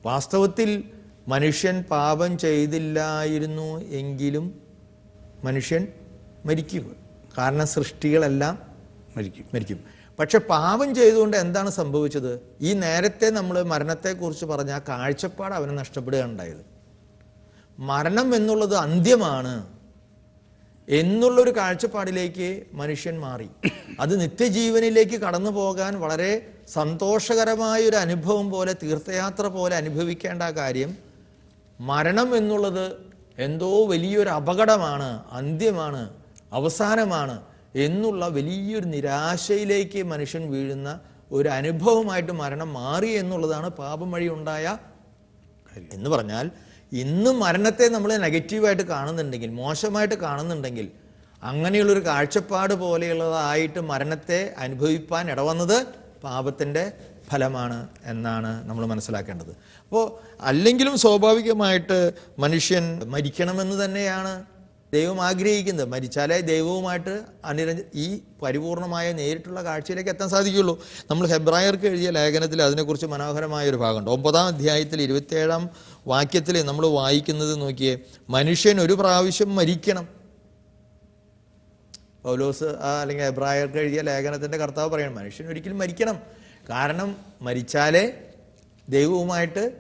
വാസ്തവത്തിൽ മനുഷ്യൻ പാപം ചെയ്തില്ലായിരുന്നു എങ്കിലും മനുഷ്യൻ മരിക്കും. കാരണം സൃഷ്ടികളെല്ലാം മരിക്കും. മരിക്കും. പക്ഷെ പാപം ചെയ്തുകൊണ്ട് എന്താണ് സംഭവിച്ചത്? ഈ നേരത്തെ നമ്മൾ മരണത്തെക്കുറിച്ച് പറഞ്ഞ ആ കാഴ്ചപ്പാട് അവനെ നഷ്ടപ്പെടുകയുണ്ടായത് മരണം എന്നുള്ളത് അന്ത്യമാണ്. എന്നുള്ളൊരു കാഴ്ചപ്പാടിലേക്ക് മനുഷ്യൻ മാറി. അത് നിത്യജീവനിലേക്ക് കടന്നു പോകാൻ വളരെ സന്തോഷകരമായ ഒരു അനുഭവം പോലെ തീർത്ഥയാത്ര പോലെ അനുഭവിക്കേണ്ട കാര്യം മരണം എന്നുള്ളത് എന്തോ വലിയൊരു അപകടമാണ് അന്ത്യമാണ് അവസാനമാണ് എന്നുള്ള വലിയൊരു നിരാശയിലേക്ക് മനുഷ്യൻ വീഴുന്ന ഒരു അനുഭവമായിട്ട് മരണം മാറി എന്നുള്ളതാണ് പാപം വഴി ഉണ്ടായ എന്ന് പറഞ്ഞാൽ ഇന്ന് മരണത്തെ നമ്മൾ നെഗറ്റീവായിട്ട് കാണുന്നുണ്ടെങ്കിൽ മോശമായിട്ട് കാണുന്നുണ്ടെങ്കിൽ അങ്ങനെയുള്ളൊരു കാഴ്ചപ്പാട് പോലെയുള്ളതായിട്ട് മരണത്തെ അനുഭവിപ്പാൻ ഇടവന്നത് പാപത്തിന്റെ ഫലമാണ് എന്നാണ് നമ്മൾ മനസ്സിലാക്കേണ്ടത്. അപ്പോൾ അല്ലെങ്കിലും സ്വാഭാവികമായിട്ട് മനുഷ്യൻ മരിക്കണമെന്ന് തന്നെയാണ് ദൈവം ആഗ്രഹിക്കുന്നത്. മരിച്ചാലേ ദൈവവുമായിട്ട് അനിരഞ്ജ ഈ പരിപൂർണമായ നേരിട്ടുള്ള കാഴ്ചയിലേക്ക് എത്താൻ സാധിക്കുള്ളൂ നമ്മൾ ഹെബ്രായർക്ക് എഴുതിയ ലേഖനത്തിൽ അതിനെക്കുറിച്ച് മനോഹരമായ ഒരു ഭാഗമുണ്ട്. ഒമ്പതാം അധ്യായത്തിൽ ഇരുപത്തിയേഴാം വാക്യത്തിൽ നമ്മൾ വായിക്കുന്നത് നോക്കിയേ മനുഷ്യൻ ഒരു പ്രാവശ്യം മരിക്കണം. പൗലോസ് അല്ലെങ്കിൽ എബ്രായർക്ക് എഴുതിയ ലേഖനത്തിന്റെ കർത്താവ് പറയണം മനുഷ്യൻ ഒരിക്കലും മരിക്കണം. കാരണം മരിച്ചാലേ ദൈവവുമായിട്ട്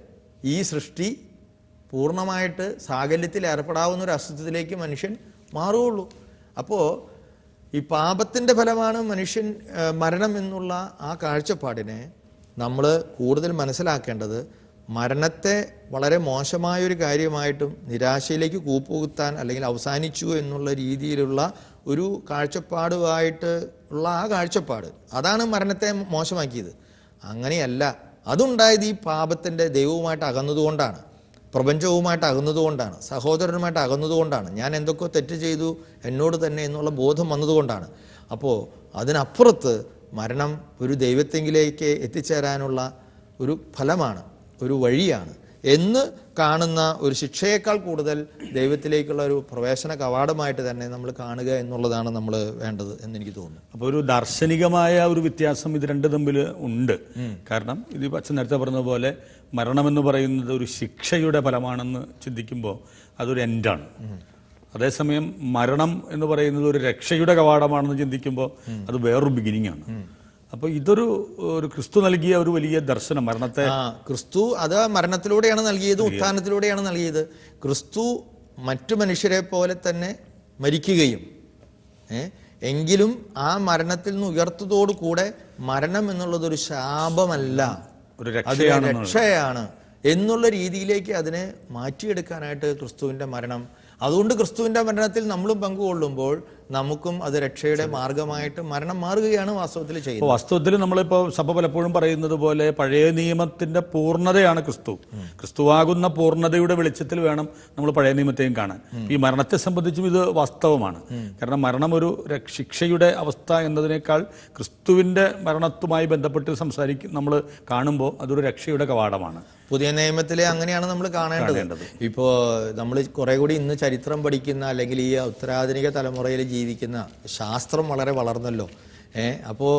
ഈ സൃഷ്ടി പൂർണമായിട്ട് സാകല്യത്തിൽ ഏർപ്പെടാവുന്ന ഒരു അസ്തിത്വത്തിലേക്ക് മനുഷ്യൻ മാറുകയുള്ളൂ. അപ്പോൾ ഈ പാപത്തിന്റെ ഫലമാണ് മനുഷ്യൻ മരണം എന്നുള്ള ആ കാഴ്ചപ്പാടിനെ നമ്മൾ കൂടുതൽ മനസ്സിലാക്കേണ്ടത് മരണത്തെ വളരെ മോശമായൊരു കാര്യമായിട്ടും നിരാശയിലേക്ക് കൂപ്പുകുത്താൻ അല്ലെങ്കിൽ അവസാനിച്ചു എന്നുള്ള രീതിയിലുള്ള ഒരു കാഴ്ചപ്പാടുമായിട്ട് ഉള്ള ആ കാഴ്ചപ്പാട്. അതാണ് മരണത്തെ മോശമാക്കിയത്. അങ്ങനെയല്ല. അതുണ്ടായത് ഈ പാപത്തിന്റെ ദൈവവുമായിട്ട് അകന്നതുകൊണ്ടാണ്. പ്രപഞ്ചവുമായിട്ട് അകന്നതുകൊണ്ടാണ്. സഹോദരനുമായിട്ട് അകന്നതുകൊണ്ടാണ്. ഞാൻ എന്തൊക്കെ തെറ്റ് ചെയ്തു എന്നോട് തന്നെ എന്നുള്ള ബോധം വന്നതുകൊണ്ടാണ്. അപ്പോൾ അതിനപ്പുറത്ത് മരണം ഒരു ദൈവത്തെങ്കിലേക്ക് എത്തിച്ചേരാനുള്ള ഒരു ഫലമാണ് ഒരു വഴിയാണ് എന്ന് കാണുന്ന ഒരു ശിക്ഷയേക്കാൾ കൂടുതൽ ദൈവത്തിലേക്കുള്ള ഒരു പ്രവേശന കവാടമായിട്ട് തന്നെ നമ്മൾ കാണുക എന്നുള്ളതാണ് നമ്മൾ വേണ്ടത് എന്ന് എനിക്ക് തോന്നുന്നു. അപ്പോൾ ഒരു ദാർശനികമായ ഒരു വ്യത്യാസം ഇത് രണ്ട് തമ്മിൽ ഉണ്ട്. കാരണം ഇത് അച്ഛൻ നേരത്തെ പറഞ്ഞതുപോലെ പോലെ മരണമെന്ന് പറയുന്നത് ഒരു ശിക്ഷയുടെ ഫലമാണെന്ന് ചിന്തിക്കുമ്പോൾ അതൊരു എൻഡാണ്. അതേസമയം മരണം എന്ന് പറയുന്നത് ഒരു രക്ഷയുടെ കവാടമാണെന്ന് ചിന്തിക്കുമ്പോൾ അത് വേറൊരു ബിഗിനിങ് ആണ്. അപ്പോൾ ഇതൊരു ഒരു ക്രിസ്തു നൽകിയ ഒരു വലിയ ദർശനം മരണത്തെ ക്രിസ്തു അത് മരണത്തിലൂടെയാണ് നൽകിയത് ഉത്ഥാനത്തിലൂടെയാണ് നൽകിയത്. ക്രിസ്തു മറ്റു മനുഷ്യരെ പോലെ തന്നെ മരിക്കുകയും എങ്കിലും ആ മരണത്തിൽ നിന്ന് ഉയർത്തതോടു കൂടെ മരണം എന്നുള്ളത് ഒരു ശാപമല്ല. ഒരു അത് രക്ഷയാണ് രക്ഷയാണ്. എന്നുള്ള രീതിയിലേക്ക് അതിനെ മാറ്റിയെടുക്കാനായിട്ട് ക്രിസ്തുവിന്റെ മരണം. അതുകൊണ്ട് ക്രിസ്തുവിന്റെ മരണത്തിൽ നമ്മളും പങ്കുകൊള്ളുമ്പോൾ നമുക്കും അത് രക്ഷയുടെ മാർഗമായിട്ട് മരണം മാറുകയാണ് വാസ്തവത്തിൽ ചെയ്യുന്നത്. വാസ്തവത്തിൽ നമ്മളിപ്പോൾ സഭ പലപ്പോഴും പറയുന്നത് പോലെ പഴയ നിയമത്തിന്റെ പൂർണതയാണ് ക്രിസ്തു. ക്രിസ്തുവാകുന്ന പൂർണതയുടെ വെളിച്ചത്തിൽ വേണം നമ്മൾ പഴയ നിയമത്തെയും കാണാൻ. ഈ മരണത്തെ സംബന്ധിച്ചും ഇത് വാസ്തവമാണ്. കാരണം മരണം ഒരു ശിക്ഷയുടെ അവസ്ഥ എന്നതിനേക്കാൾ ക്രിസ്തുവിന്റെ മരണത്തുമായി ബന്ധപ്പെട്ട് സംസാരിക്കും നമ്മൾ കാണുമ്പോൾ അതൊരു രക്ഷയുടെ കവാടമാണ്. പുതിയ നിയമത്തിലെ അങ്ങനെയാണ് നമ്മൾ കാണേണ്ടത്. ഇപ്പോൾ നമ്മൾ കുറെ കൂടി ഇന്ന് ചരിത്രം പഠിക്കുന്ന അല്ലെങ്കിൽ ഈ ഉത്തരാധുനിക തലമുറയിൽ ജീവിക്കുന്ന ശാസ്ത്രം വളരെ വളർന്നല്ലോ. ഏ അപ്പോൾ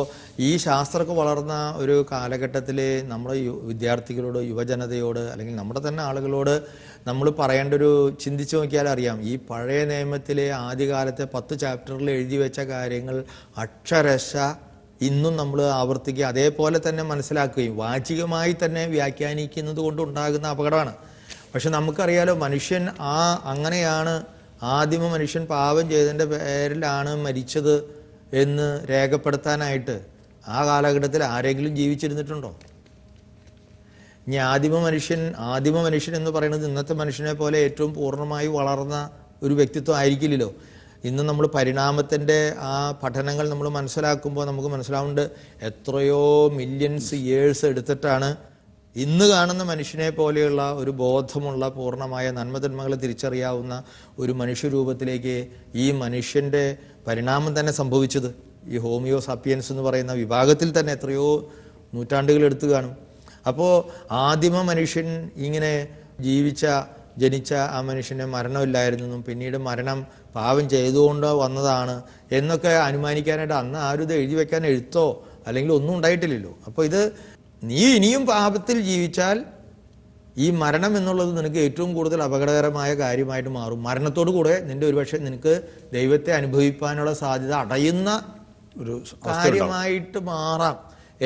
ഈ ശാസ്ത്രമൊക്കെ വളർന്ന ഒരു കാലഘട്ടത്തിൽ നമ്മുടെ വിദ്യാർത്ഥികളോട് യുവജനതയോട് അല്ലെങ്കിൽ നമ്മുടെ തന്നെ ആളുകളോട് നമ്മൾ പറയേണ്ട ഒരു ചിന്തിച്ചു നോക്കിയാൽ അറിയാം. ഈ പഴയ നിയമത്തിലെ ആദ്യകാലത്തെ പത്ത് ചാപ്റ്ററിൽ എഴുതി വെച്ച കാര്യങ്ങൾ അക്ഷരശ ഇന്നും നമ്മൾ ആവർത്തിക്കുക അതേപോലെ തന്നെ മനസ്സിലാക്കുകയും വാചികമായി തന്നെ വ്യാഖ്യാനിക്കുന്നത് കൊണ്ടുണ്ടാകുന്ന അപകടമാണ്. പക്ഷെ നമുക്കറിയാലോ മനുഷ്യൻ ആ അങ്ങനെയാണ് ആദിമ മനുഷ്യൻ പാപം ചെയ്തതിന്റെ പേരിലാണ് മരിച്ചത് എന്ന് രേഖപ്പെടുത്താനായിട്ട് ആ കാലഘട്ടത്തിൽ ആരെങ്കിലും ജീവിച്ചിരുന്നിട്ടുണ്ടോ? ഇനി ആദിമ മനുഷ്യൻ ആദിമ മനുഷ്യൻ എന്ന് പറയുന്നത് ഇന്നത്തെ മനുഷ്യനെ പോലെ ഏറ്റവും പൂർണമായി വളർന്ന ഒരു വ്യക്തിത്വം ആയിരിക്കില്ലല്ലോ. ഇന്ന് നമ്മൾ പരിണാമത്തിന്റെ ആ പഠനങ്ങൾ നമ്മൾ മനസ്സിലാക്കുമ്പോൾ നമുക്ക് മനസ്സിലാവുന്നുണ്ട് എത്രയോ മില്യൺസ് ഇയേഴ്സ് എടുത്തിട്ടാണ് ഇന്ന് കാണുന്ന മനുഷ്യനെ പോലെയുള്ള ഒരു ബോധമുള്ള പൂർണമായ നന്മതന്മകളെ തിരിച്ചറിയാവുന്ന ഒരു മനുഷ്യരൂപത്തിലേക്ക് ഈ മനുഷ്യന്റെ പരിണാമം തന്നെ സംഭവിച്ചത്. ഈ ഹോമിയോ സപ്പിയൻസ് എന്ന് പറയുന്ന വിഭാഗത്തിൽ തന്നെ എത്രയോ നൂറ്റാണ്ടുകൾ എടുത്തു കാണും. അപ്പോൾ ആദിമ മനുഷ്യൻ ഇങ്ങനെ ജീവിച്ച ജനിച്ച ആ മനുഷ്യന് മരണമില്ലായിരുന്നെന്നും പിന്നീട് മരണം പാവം ചെയ്തുകൊണ്ടോ വന്നതാണ് എന്നൊക്കെ അനുമാനിക്കാനായിട്ട് അന്ന് ആരും ഇത് എഴുതി വെക്കാൻ എഴുത്തോ അല്ലെങ്കിൽ ഒന്നും ഉണ്ടായിട്ടില്ലല്ലോ. അപ്പോൾ ഇത് നീ ഇനിയും പാപത്തിൽ ജീവിച്ചാൽ ഈ മരണം എന്നുള്ളത് നിനക്ക് ഏറ്റവും കൂടുതൽ അപകടകരമായ കാര്യമായിട്ട് മാറും. മരണത്തോടു കൂടെ നിന്റെ ഒരുപക്ഷെ നിനക്ക് ദൈവത്തെ അനുഭവിക്കാനുള്ള സാധ്യത അടയുന്ന ഒരു കാര്യമായിട്ട് മാറാം.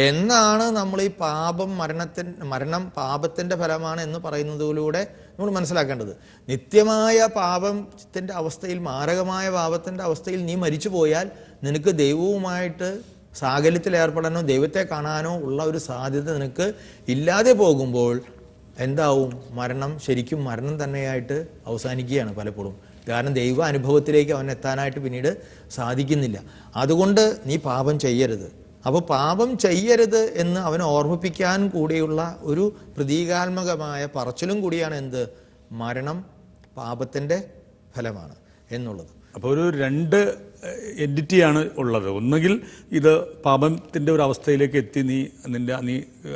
എന്നാണ് നമ്മൾ ഈ പാപം മരണത്തിൻ മരണം പാപത്തിന്റെ ഫലമാണ് എന്ന് പറയുന്നതിലൂടെ നമ്മൾ മനസ്സിലാക്കേണ്ടത്. നിത്യമായ പാപത്തിന്റെ അവസ്ഥയിൽ മാരകമായ പാപത്തിന്റെ അവസ്ഥയിൽ നീ മരിച്ചു പോയാൽ നിനക്ക് ദൈവവുമായിട്ട് സാകല്യത്തിൽ ഏർപ്പെടാനോ ദൈവത്തെ കാണാനോ ഉള്ള ഒരു സാധ്യത നിനക്ക് ഇല്ലാതെ പോകുമ്പോൾ എന്താവും? മരണം ശരിക്കും മരണം തന്നെയായിട്ട് അവസാനിക്കുകയാണ് പലപ്പോഴും. കാരണം ദൈവ അനുഭവത്തിലേക്ക് അവൻ എത്താനായിട്ട് പിന്നീട് സാധിക്കുന്നില്ല. അതുകൊണ്ട് നീ പാപം ചെയ്യരുത്. അപ്പോൾ പാപം ചെയ്യരുത് എന്ന് അവനെ ഓർമ്മിപ്പിക്കാൻ കൂടിയുള്ള ഒരു പ്രതീകാത്മകമായ പറച്ചിലും കൂടിയാണ് എന്ത്? മരണം പാപത്തിന്റെ ഫലമാണ് എന്നുള്ളത്. അപ്പോൾ ഒരു രണ്ട് എന്റിറ്റിയാണ് ഉള്ളത്. ഒന്നുകിൽ ഇത് പാപത്തിന്റെ ഒരു അവസ്ഥയിലേക്ക് എത്തി നീ നിന്റെ നീ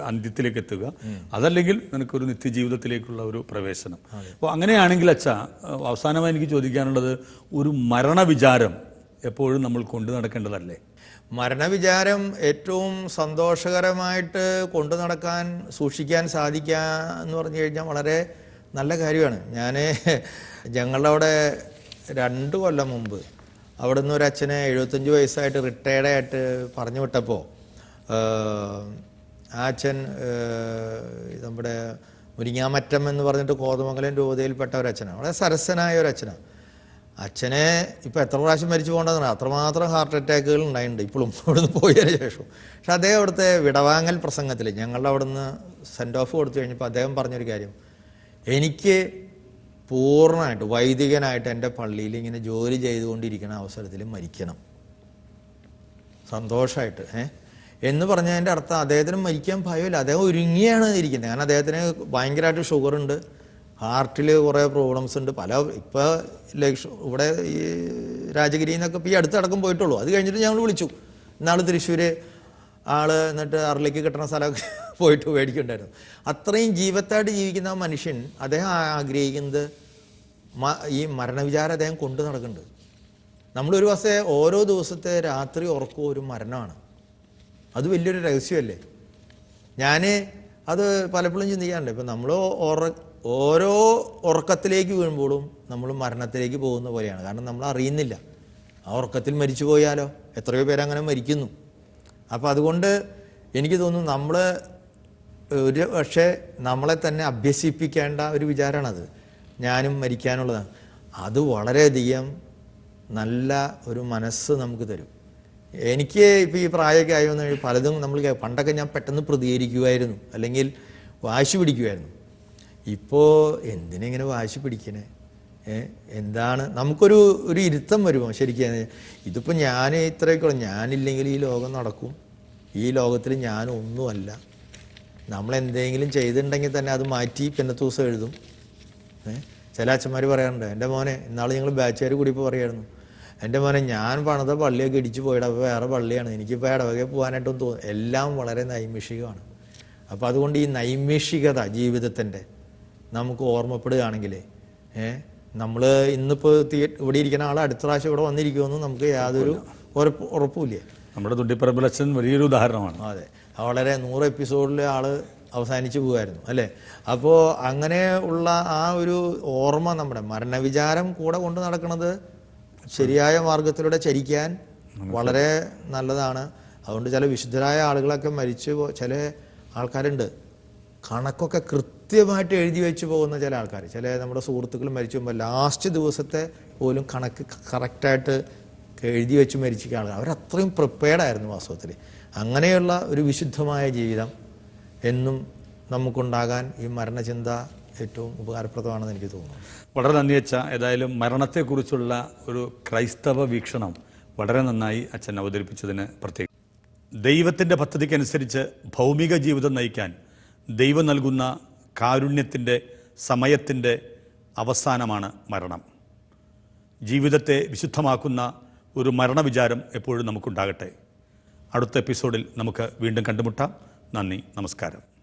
അന്ത്യത്തിലേക്ക് എത്തുക. അതല്ലെങ്കിൽ നിനക്കൊരു നിത്യജീവിതത്തിലേക്കുള്ള ഒരു പ്രവേശനം. അപ്പോൾ അങ്ങനെയാണെങ്കിൽ അച്ഛ അവസാനമായി എനിക്ക് ചോദിക്കാനുള്ളത് ഒരു മരണവിചാരം എപ്പോഴും നമ്മൾ കൊണ്ടു നടക്കേണ്ടതല്ലേ? മരണവിചാരം ഏറ്റവും സന്തോഷകരമായിട്ട് കൊണ്ടു നടക്കാൻ സൂക്ഷിക്കാൻ സാധിക്കുക എന്ന് പറഞ്ഞു കഴിഞ്ഞാൽ വളരെ നല്ല കാര്യമാണ്. ഞാൻ ഞങ്ങളുടെ അവിടെ രണ്ട് കൊല്ലം മുമ്പ് അവിടെ നിന്ന് ഒരു അച്ഛനെ എഴുപത്തഞ്ച് വയസ്സായിട്ട് റിട്ടയർഡ് ആയിട്ട് പറഞ്ഞു വിട്ടപ്പോൾ ആ അച്ഛൻ നമ്മുടെ മുരിങ്ങാമറ്റം എന്ന് പറഞ്ഞിട്ട് കോതമംഗലം രൂപതയിൽപ്പെട്ട ഒരു അച്ഛനാണ്. വളരെ സരസനായ ഒരു അച്ഛനാണ്. അച്ഛനെ ഇപ്പോൾ എത്ര പ്രാവശ്യം മരിച്ചു പോകേണ്ടതാണ്? അത്രമാത്രം ഹാർട്ട് അറ്റാക്കുകൾ ഉണ്ടായിട്ടുണ്ട്. ഇപ്പോഴും അവിടുന്ന് പോയതിനു ശേഷം. പക്ഷെ അദ്ദേഹം അവിടുത്തെ വിടവാങ്ങൽ പ്രസംഗത്തിൽ ഞങ്ങളുടെ അവിടുന്ന് സെൻഡ് ഓഫ് കൊടുത്തു കഴിഞ്ഞപ്പോൾ അദ്ദേഹം പറഞ്ഞൊരു കാര്യം. എനിക്ക് പൂർണമായിട്ട് വൈദികനായിട്ട് എന്റെ പള്ളിയിൽ ഇങ്ങനെ ജോലി ചെയ്തുകൊണ്ടിരിക്കുന്ന അവസരത്തിൽ മരിക്കണം. സന്തോഷമായിട്ട് ഏഹ് എന്ന് പറഞ്ഞതിന്റെ അർത്ഥം അദ്ദേഹത്തിന് മരിക്കാൻ ഭയമില്ല. അദ്ദേഹം ഒരുങ്ങിയാണ് ഇരിക്കുന്നത്. കാരണം അദ്ദേഹത്തിന് ഭയങ്കരമായിട്ട് ഷുഗർ ഉണ്ട് ഹാർട്ടിൽ കുറേ പ്രോബ്ലംസ് ഉണ്ട്. പല ഇപ്പോൾ ലക്ഷ ഇവിടെ ഈ രാജഗിരിയിൽ നിന്നൊക്കെ ഇപ്പോൾ ഈ അടുത്തടക്കം പോയിട്ടുള്ളൂ. അത് കഴിഞ്ഞിട്ട് ഞങ്ങൾ വിളിച്ചു. ഇന്നാൾ തൃശ്ശൂർ ആൾ എന്നിട്ട് അറിലേക്ക് കിട്ടുന്ന സ്ഥലമൊക്കെ പോയിട്ട് മേടിക്കുന്നുണ്ടായിരുന്നു. അത്രയും ജീവത്തായിട്ട് ജീവിക്കുന്ന മനുഷ്യൻ അദ്ദേഹം ആഗ്രഹിക്കുന്നത് ഈ മരണവിചാരം അദ്ദേഹം കൊണ്ടു നടക്കുന്നുണ്ട്. നമ്മളൊരു വസ്തു ഓരോ ദിവസത്തെ രാത്രി ഉറക്കും ഒരു മരണമാണ്. അത് വലിയൊരു രഹസ്യമല്ലേ? ഞാൻ അത് പലപ്പോഴും ചിന്തിക്കാറുണ്ട്. ഇപ്പം നമ്മൾ ഉറ ഓരോ ഉറക്കത്തിലേക്ക് വീഴുമ്പോഴും നമ്മൾ മരണത്തിലേക്ക് പോകുന്ന പോലെയാണ്. കാരണം നമ്മൾ അറിയുന്നില്ല ആ ഉറക്കത്തിൽ മരിച്ചു പോയാലോ? എത്രയോ പേരങ്ങനെ മരിക്കുന്നു. അപ്പോൾ അതുകൊണ്ട് എനിക്ക് തോന്നുന്നു നമ്മൾ ഒരു പക്ഷേ നമ്മളെ തന്നെ അഭ്യസിപ്പിക്കേണ്ട ഒരു വിചാരമാണത് ഞാനും മരിക്കാനുള്ളതാണ്. അത് വളരെയധികം നല്ല ഒരു മനസ്സ് നമുക്ക് തരും. എനിക്ക് ഇപ്പോൾ ഈ പ്രായമൊക്കെ ആയി വന്നു പലതും നമ്മൾ പണ്ടൊക്കെ ഞാൻ പെട്ടെന്ന് പ്രതികരിക്കുമായിരുന്നു അല്ലെങ്കിൽ വാശി പിടിക്കുമായിരുന്നു ഇപ്പോൾ എന്തിനെങ്ങനെ വാശി പിടിക്കണേ? എന്താണ്? നമുക്കൊരു ഒരു ഇരുത്തം വരുമോ? ശരിക്കും ഇതിപ്പോൾ ഞാൻ ഇത്രയൊക്കെ ഞാനില്ലെങ്കിൽ ഈ ലോകം നടക്കും. ഈ ലോകത്തിൽ ഞാൻ ഒന്നുമല്ല. നമ്മൾ ചെയ്തിട്ടുണ്ടെങ്കിൽ തന്നെ അത് മാറ്റി പിന്നത്തെ ദിവസം എഴുതും? ചില അച്ഛന്മാർ പറയാറുണ്ട് എന്റെ മോനെ ഇന്നാൾ ഞങ്ങൾ ബാച്ചുകാർ കൂടി ഇപ്പോൾ പറയായിരുന്നു. എന്റെ മോനെ ഞാൻ പണിത പള്ളിയൊക്കെ ഇടിച്ചു പോയിട്ട് അപ്പോൾ വേറെ പള്ളിയാണ്. എനിക്കിപ്പോൾ ഇടവകെ പോകാനായിട്ടൊന്നും തോന്നും എല്ലാം വളരെ നൈമിഷികമാണ്. അപ്പോൾ അതുകൊണ്ട് ഈ നൈമിഷികത ജീവിതത്തിന്റെ നമുക്ക് ഓർമ്മപ്പെടുകയാണെങ്കിൽ ഏഹ് നമ്മൾ ഇന്നിപ്പോൾ ഇവിടെ ഇരിക്കുന്ന ആൾ അടുത്ത പ്രാവശ്യം ഇവിടെ വന്നിരിക്കുമെന്ന് നമുക്ക് യാതൊരു ഉറപ്പ് ഉറപ്പുമില്ല. നമ്മുടെ തുണ്ടിപ്പറമ്പിലച്ഛൻ വലിയൊരു ഉദാഹരണമാണ്. അതെ. വളരെ നൂറ് എപ്പിസോഡിൽ ആൾ അവസാനിച്ചു പോകുമായിരുന്നു അല്ലേ? അപ്പോൾ അങ്ങനെ ഉള്ള ആ ഒരു ഓർമ്മ നമ്മുടെ മരണവിചാരം കൂടെ കൊണ്ട് നടക്കുന്നത് ശരിയായ മാർഗത്തിലൂടെ ചരിക്കാൻ വളരെ നല്ലതാണ്. അതുകൊണ്ട് ചില വിശുദ്ധരായ ആളുകളൊക്കെ മരിച്ചു ചില ആൾക്കാരുണ്ട്. കണക്കൊക്കെ കൃത്യമായിട്ട് എഴുതി വെച്ച് പോകുന്ന ചില ആൾക്കാർ ചില നമ്മുടെ സുഹൃത്തുക്കൾ മരിച്ചു പോകുമ്പോൾ ലാസ്റ്റ് ദിവസത്തെ പോലും കണക്ക് കറക്റ്റായിട്ട് എഴുതി വെച്ച് മരിച്ചിരിക്കുന്ന ആളുകൾ. അവരത്രയും പ്രിപ്പയർഡ് ആയിരുന്നു വാസ്തവത്തിൽ. അങ്ങനെയുള്ള ഒരു വിശുദ്ധമായ ജീവിതം എന്നും നമുക്കുണ്ടാകാൻ ഈ മരണചിന്ത ഏറ്റവും ഉപകാരപ്രദമാണെന്ന് എനിക്ക് തോന്നുന്നു. വളരെ നന്ദി അച്ഛ. ഏതായാലും മരണത്തെക്കുറിച്ചുള്ള ഒരു ക്രൈസ്തവ വീക്ഷണം വളരെ നന്നായി അച്ഛൻ അവതരിപ്പിച്ചതിന് പ്രത്യേകം. ദൈവത്തിന്റെ പദ്ധതിക്കനുസരിച്ച് ഭൗമിക ജീവിതം നയിക്കാൻ ദൈവം നൽകുന്ന കാരുണ്യത്തിന്റെ സമയത്തിന്റെ അവസാനമാണ് മരണം. ജീവിതത്തെ വിശുദ്ധമാക്കുന്ന ഒരു മരണവിചാരം എപ്പോഴും നമുക്കുണ്ടാകട്ടെ. അടുത്ത എപ്പിസോഡിൽ നമുക്ക് വീണ്ടും കണ്ടുമുട്ടാം. നന്ദി നമസ്കാരം.